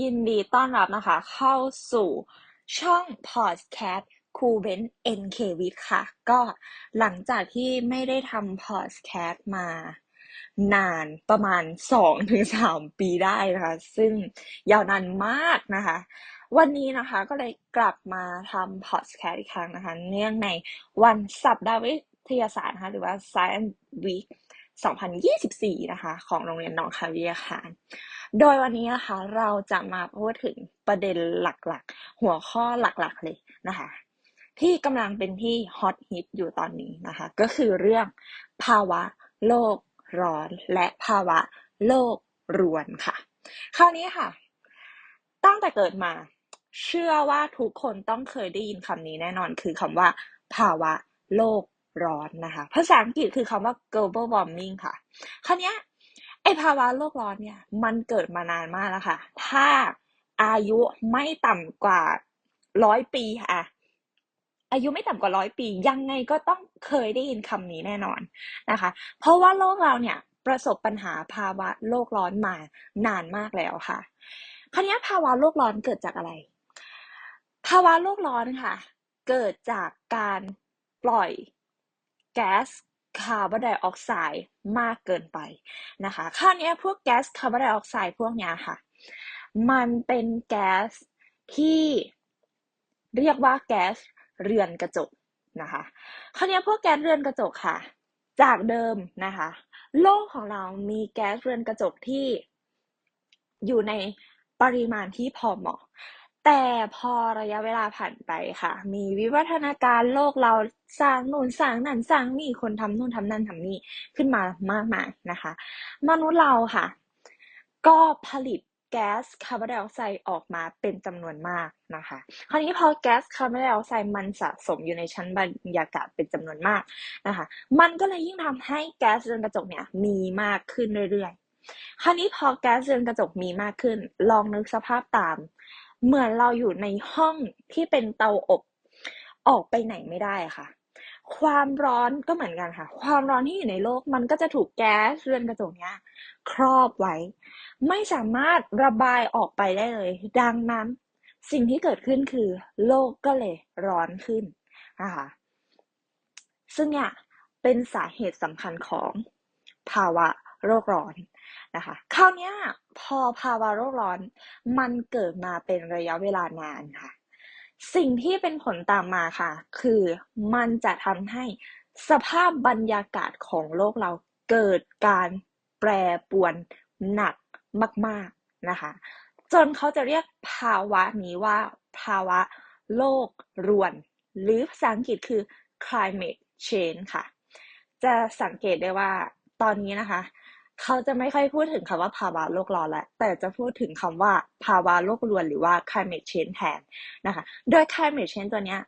ยินดีต้อนรับนะคะ เข้าสู่ช่องพอดแคสต์ครูเบนเอ็นเควิทค่ะ ก็หลังจากที่ไม่ได้ทำพอดแคสต์มานานประมาณ 2-3 ปีได้นะคะ ซึ่งยาวนานมากนะคะ วันนี้นะคะก็เลยกลับมาทำพอดแคสต์อีกครั้งนะคะ เนื่องในวันสัปดาห์วิทยาศาสตร์นะคะหรือว่า Science Week 2024 นะคะ ของโรงเรียนหนองคายวิทยคารโดยวันนี้นะคะเราจะมาพูดถึงประเด็นหลักๆ หัวข้อหลักๆเลยนะคะ ที่กำลังเป็นที่ฮอตฮิตอยู่ตอนนี้นะคะ ก็คือเรื่องภาวะโลกร้อนและภาวะโลกรวนค่ะ คราวนี้ค่ะ ตั้งแต่เกิดมา เชื่อว่าทุกคนต้องเคยได้ยินคำนี้แน่นอนคือคำว่า ภาวะโลก ร้อนนะคะ ภาษาอังกฤษคือคำว่า global warming ค่ะคราวนี้ไอภาวะโลกร้อนเนี่ย มันเกิดมานานมากแล้วค่ะ ถ้าอายุไม่ต่ำกว่าร้อยปีค่ะอายุไม่ต่ำกว่าร้อยปี ยังไงก็ต้องเคยได้ยินคำนี้แน่นอนนะคะ เพราะว่าโลกเราเนี่ยประสบปัญหาภาวะโลกร้อนมานานมากแล้วค่ะ คราวนี้ภาวะโลกร้อนเกิดจากอะไร ภาวะโลกร้อนค่ะ เกิดจากการปล่อย แก๊สคาร์บอนไดออกไซด์มากเกินไปนะคะคราวนี้พวกแก๊สคาร์บอนไดออกไซด์พวกนี้ค่ะ มันเป็นแก๊สที่เรียกว่าแก๊สเรือนกระจกนะคะคราวนี้พวกแก๊สเรือนกระจกค่ะ จากเดิมนะคะ โลกของเรามีแก๊สเรือนกระจกที่อยู่ในปริมาณที่พอเหมาะ แต่พอระยะเวลาผ่านไปค่ะ มีวิวัฒนาการโลกเราสร้างนู่นสร้างนั่นสร้างนี่คนทำนู่นทำนั่นทำนี่ขึ้นมามากมายนะคะ มนุษย์เราค่ะ ก็ผลิตแก๊สคาร์บอนไดออกไซด์ออกมาเป็นจำนวนมากนะคะ คราวนี้พอแก๊สคาร์บอนไดออกไซด์มันสะสมอยู่ในชั้นบรรยากาศเป็นจำนวนมากนะคะ มันก็เลยยิ่งทำให้แก๊สเรือนกระจกเนี่ยมีมากขึ้นเรื่อยๆ คราวนี้พอแก๊สเรือนกระจกมีมากขึ้น ลองนึกสภาพตาม เหมือนเราอยู่ในห้องที่เป็นเตาอบ ออกไปไหนไม่ได้ค่ะ ความร้อนก็เหมือนกันค่ะ ความร้อนที่อยู่ในโลกมันก็จะถูกแก๊สเรือนกระจกเนี้ย ครอบไว้ ไม่สามารถระบายออกไปได้เลย ดังนั้น สิ่งที่เกิดขึ้นคือ โลกก็เลยร้อนขึ้นนะคะซึ่งเนี่ยเป็นสาเหตุสำคัญของภาวะ โลกร้อนนะคะคราวนี้พอภาวะโลกร้อนมันเกิดมาเป็นระยะเวลานานค่ะ สิ่งที่เป็นผลตามมาค่ะ คือมันจะทำให้สภาพบรรยากาศของโลกเราเกิดการแปรปวนหนักมาก ๆนะคะ จนเขาจะเรียกภาวะนี้ว่าภาวะโลกรวน หรือภาษาอังกฤษคือ climate change ค่ะ จะสังเกตได้ว่าตอนนี้นะคะ เขาจะไม่ค่อยพูดถึงคำว่าภาวะโลกร้อนแล้วแต่จะพูดถึงคำว่าภาวะโลกรวนหรือว่า climate change แทนนะคะ โดย climate change ตัวเนี้ย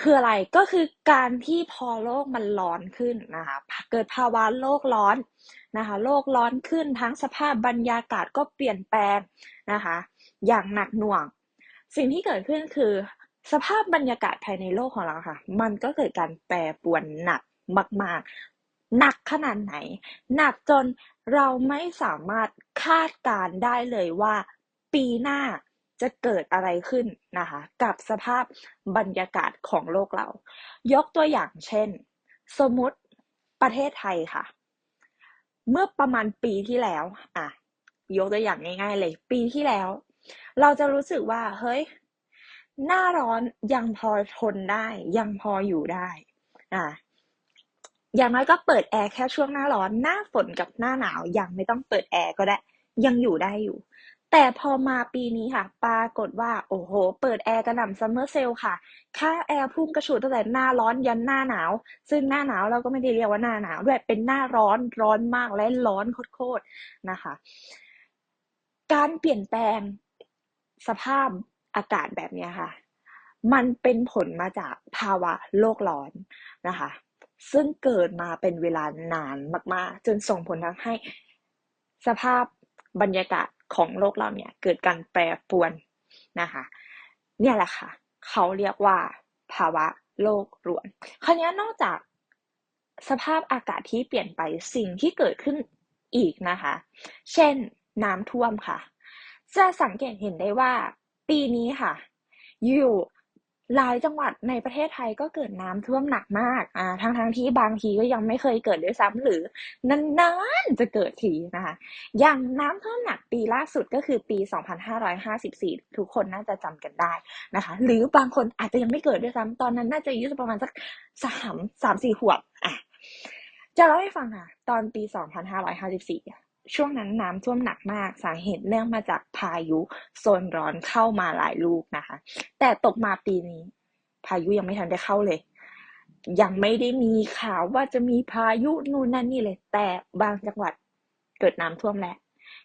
คืออะไรก็คือการที่พอโลกมันร้อนขึ้นนะคะเกิดภาวะโลกร้อนนะคะโลกร้อนขึ้นทั้งสภาพบรรยากาศก็เปลี่ยนแปลงนะคะอย่างหนักหน่วง สิ่งที่เกิดขึ้นคือสภาพบรรยากาศภายในโลกของเราค่ะ มันก็เกิดการแปรปรวนหนักมาก หนักขนาดไหน หนักจนเราไม่สามารถคาดการได้เลยว่า ปีหน้าจะเกิดอะไรขึ้นนะคะ กับสภาพบรรยากาศของโลกเรา ยกตัวอย่างเช่น สมมติประเทศไทยค่ะ เมื่อประมาณปีที่แล้วอะยกตัวอย่างง่าย ๆ เลย ปีที่แล้ว เราจะรู้สึกว่า เฮ้ย หน้าร้อนยังพอทนได้ ยังพออยู่ได้ อะ อย่างน้อยก็เปิดแอร์แค่ช่วงหน้าร้อนหน้าฝนกับหน้าหนาวยังไม่ต้องเปิดแอร์ก็ได้ ยังอยู่ได้อยู่ แต่พอมาปีนี้ค่ะ ปรากฏว่า โอ้โห เปิดแอร์กระหน่ำซัมเมอร์เซลค่ะ ค่าแอร์พุ่งกระฉูดตั้งแต่หน้าร้อนยันหน้าหนาว ซึ่งหน้าหนาวเราก็ไม่ได้เรียกว่าหน้าหนาวด้วยเป็นหน้าร้อนร้อนมากและร้อนโคตรๆนะคะ การเปลี่ยนแปลงสภาพอากาศแบบนี้ค่ะ มันเป็นผลมาจากภาวะโลกร้อนนะคะ ซึ่งเกิดมาเป็นเวลานานมาก ๆ จนส่งผลทำให้สภาพบรรยากาศของโลกเราเนี่ยเกิดการแปรปรวนนะคะ เนี่ยแหละค่ะ เขาเรียกว่าภาวะโลกรวน คราวนี้นอกจากสภาพอากาศที่เปลี่ยนไปสิ่งที่เกิดขึ้นอีกนะคะ เช่นน้ำท่วมค่ะ จะสังเกตเห็นได้ว่าปีนี้ค่ะ อยู่ หลายจังหวัดในประเทศไทยก็เกิดน้ำท่วมหนักมากอ่าทั้งทั้งที่บางทีก็ยังไม่เคยเกิดด้วยซ้ำหรือนานๆจะเกิดทีนะคะ อย่างน้ำท่วมหนักปีล่าสุดก็คือปี 2554 ทุกคนน่าจะจำกันได้นะคะ หรือบางคนอาจจะยังไม่เกิดด้วยซ้ำตอนนั้นน่าจะอายุประมาณสักสามสามสี่ขวบอะจะเล่าให้ฟังค่ะ ตอนปี 2554 ช่วงนั้นน้ำท่วมหนักมากสาเหตุเนื่องมาจากพายุโซนร้อนเข้ามาหลายลูกนะคะ แต่ตกมาปีนี้ พายุยังไม่ทันได้เข้าเลย ยังไม่ได้มีข่าวว่าจะมีพายุนู่นนั่นนี่เลย แต่บางจังหวัดเกิดน้ำท่วมแล้ว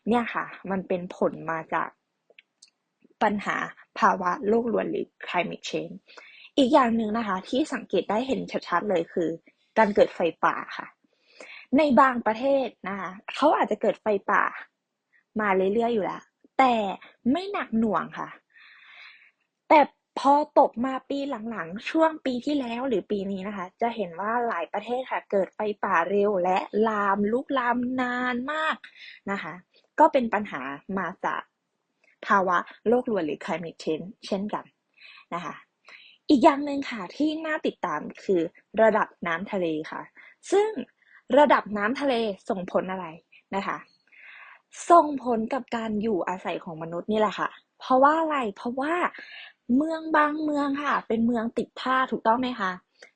เนี่ยค่ะ มันเป็นผลมาจากปัญหาภาวะโลกรวนหรือ climate change อีกอย่างหนึ่งนะคะ ที่สังเกตได้เห็นชัดๆเลยคือ การเกิดไฟป่าค่ะ ในบางประเทศนะคะเขาอาจจะเกิดไฟป่า มาเรื่อยๆอยู่แล้ว แต่ไม่หนักหน่วงค่ะ แต่พอตกมาปีหลังๆ ช่วงปีที่แล้วหรือปีนี้นะคะ จะเห็นว่าหลายประเทศค่ะ เกิดไฟป่าเร็วและลามลุกลามนานมากนะคะ ก็เป็นปัญหามาจากภาวะโลกรวนหรือ climate change เช่นกันนะคะ อีกอย่างหนึ่งค่ะที่น่าติดตามคือระดับน้ำทะเลค่ะ ซึ่ง ระดับน้ำทะเลส่งผลอะไรนะคะ ส่งผลกับการอยู่อาศัยของมนุษย์นี่แหละค่ะ เพราะว่าอะไร เพราะว่าเมืองบางเมืองค่ะ เป็นเมืองติดท่าถูกต้องไหมคะ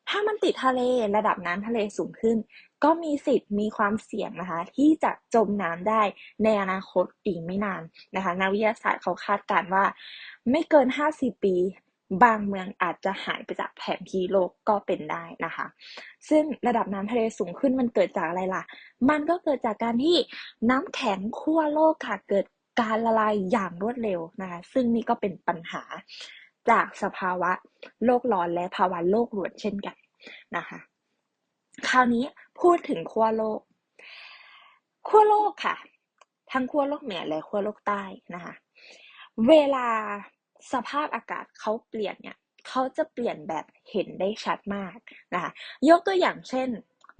ถ้ามันติดทะเลระดับน้ำทะเลสูงขึ้น ก็มีสิทธิ์มีความเสี่ยงนะคะ ที่จะจมน้ำได้ในอนาคตอีกไม่นานนะคะ นักวิทยาศาสตร์เขาคาดการณ์ว่า ไม่เกิน 50 ปี บางเมืองอาจจะหายไปจากแผนที่โลกก็เป็นได้นะคะ ซึ่งระดับน้ำทะเลสูงขึ้นมันเกิดจากอะไรล่ะ มันก็เกิดจากการที่น้ำแข็งขั้วโลกค่ะเกิดการละลายอย่างรวดเร็วนะคะ ซึ่งนี่ก็เป็นปัญหาจากสภาวะโลกร้อนและภาวะโลกรวนเช่นกันนะคะ คราวนี้พูดถึงขั้วโลก ขั้วโลกค่ะ ทั้งขั้วโลกเหนือและขั้วโลกใต้นะคะ เวลา สภาพอากาศเขาเปลี่ยนเนี่ยเขาจะเปลี่ยนแบบเห็นได้ชัดมากนะคะยกตัวอย่างเช่น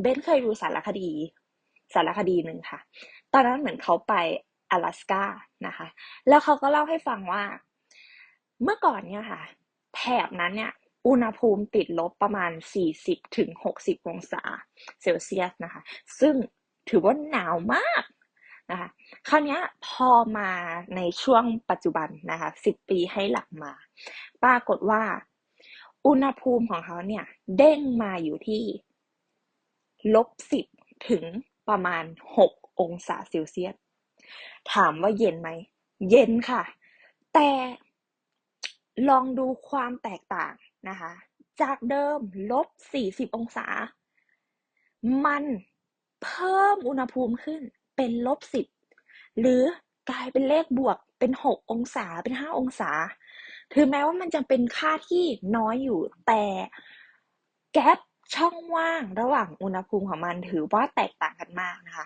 เบนเคยดูสารคดี สารคดีหนึ่งค่ะ ตอนนั้นเหมือนเขาไป阿拉สกานะคะ แล้วเขาก็เล่าให้ฟังว่า เมื่อก่อนเนี่ยค่ะ แถบนั้นเนี่ย อุณหภูมิติดลบประมาณ 40ถึง60 องศาเซลเซียสนะคะ ซึ่งถือว่าหนาวมาก นะคะคราวนี้พอมาในช่วงปัจจุบันนะคะ10ปีให้หลังมา ปรากฏว่า อุณหภูมิของเขาเนี่ยเด้งมาอยู่ที่ลบ10ถึงประมาณ6องศาเซลเซียส ถามว่าเย็นไหม เย็นค่ะ แต่ลองดูความแตกต่างนะคะ จากเดิมลบ 40 องศา มันเพิ่มอุณหภูมิขึ้น เป็นลบ10หรือกลายเป็นเลขบวกเป็น6องศาเป็น5องศา ถึงแม้ว่ามันจะเป็นค่าที่น้อยอยู่แต่แกลช่องว่างระหว่างอุณหภูมิของมันถือว่าแตกต่างกันมากนะคะ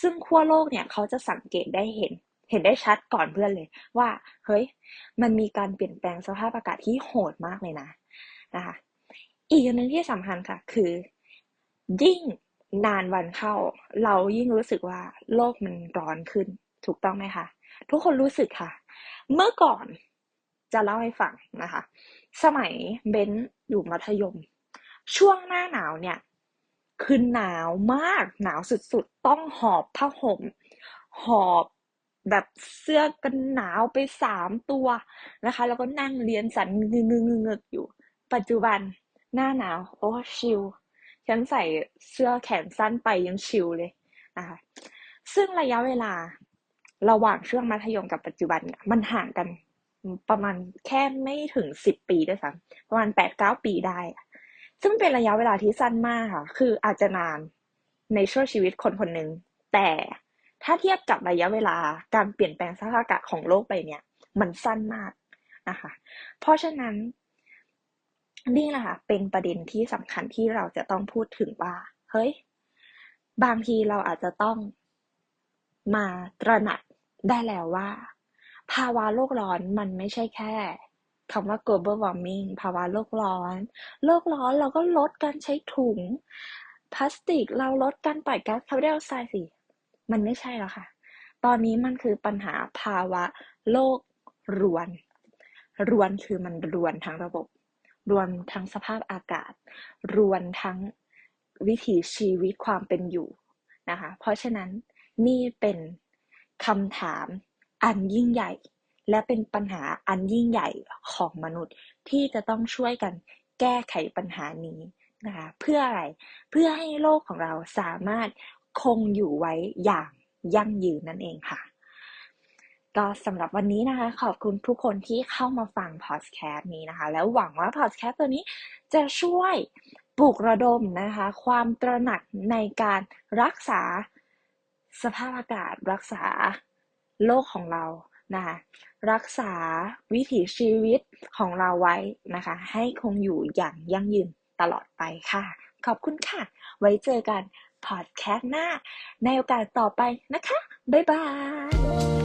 ซึ่งขั้วโลกเนี่ยเขาจะสังเกตได้เห็น เห็นได้ชัดก่อนเพื่อนเลยว่า เฮ้ย มันมีการเปลี่ยนแปลงสภาพอากาศที่โหดมากเลยนะนะคะ อีกอย่างหนึ่งที่สำคัญค่ะ คือ ยิ่ง นานวันเข้า เรายิ่งรู้สึกว่าโลกมันร้อนขึ้น ถูกต้องไหมคะ ทุกคนรู้สึกค่ะ เมื่อก่อนจะเล่าให้ฟังนะคะ สมัยเบนอยู่มัธยม ช่วงหน้าหนาวเนี่ยคือหนาวมากหนาวสุดๆ ต้องหอบผ้าห่ม หอบแบบเสื้อกันหนาวไปสามตัวนะคะ แล้วก็นั่งเรียนสันเงืงเงกอยู่ ปัจจุบันหน้าหนาว โอ้ชิล ฉันใส่เสื้อแขนสั้นไปยังชิลเลยนะคะซึ่งระยะเวลาระหว่างช่วงมัธยมกับปัจจุบันเนี่ยมันห่างกันประมาณแค่ไม่ถึงสิบปีด้วยซ้ำประมาณแปดเก้าปีได้ ซึ่งเป็นระยะเวลาที่สั้นมากค่ะ คืออาจจะนานในช่วงชีวิตคนคนหนึ่งแต่ถ้าเทียบกับระยะเวลาการเปลี่ยนแปลงสภาพอากาศของโลกไปเนี่ย มันสั้นมากนะคะ เพราะฉะนั้น นี่แหละค่ะเป็นประเด็นที่สำคัญที่เราจะต้องพูดถึงว่า เฮ้ย บางทีเราอาจจะต้องมาตระหนักได้แล้วว่า ภาวะโลกร้อนมันไม่ใช่แค่คำว่า global warming ภาวะโลกร้อน โลกร้อนเราก็ลดการใช้ถุงพลาสติก เราลดการปล่อยก๊าซคาร์บอนไดออกไซด์สิ มันไม่ใช่แล้วค่ะ ตอนนี้มันคือปัญหาภาวะโลกรวน รวนคือมันรวนทั้งระบบ รวนทั้งสภาพอากาศ รวนทั้งวิถีชีวิตความเป็นอยู่นะคะ เพราะฉะนั้นนี่เป็นคำถามอันยิ่งใหญ่ และเป็นปัญหาอันยิ่งใหญ่ของมนุษย์ที่จะต้องช่วยกันแก้ไขปัญหานี้นะคะเพื่ออะไรเพื่อให้โลกของเราสามารถคงอยู่ไว้อย่างยั่งยืนนั่นเองค่ะ ก็สำหรับวันนี้นะคะ ขอบคุณทุกคนที่เข้ามาฟังพอดแคสต์นี้นะคะ แล้วหวังว่าพอดแคสต์ตัวนี้จะช่วยปลุกระดมนะคะ ความตระหนักในการรักษาสภาพอากาศ รักษาโลกของเรานะคะรักษาวิถีชีวิตของเราไว้นะคะ ให้คงอยู่อย่างยั่งยืนตลอดไปค่ะ ขอบคุณค่ะ ไว้เจอกันพอดแคสต์หน้า ในโอกาสต่อไปนะคะ บ๊ายบาย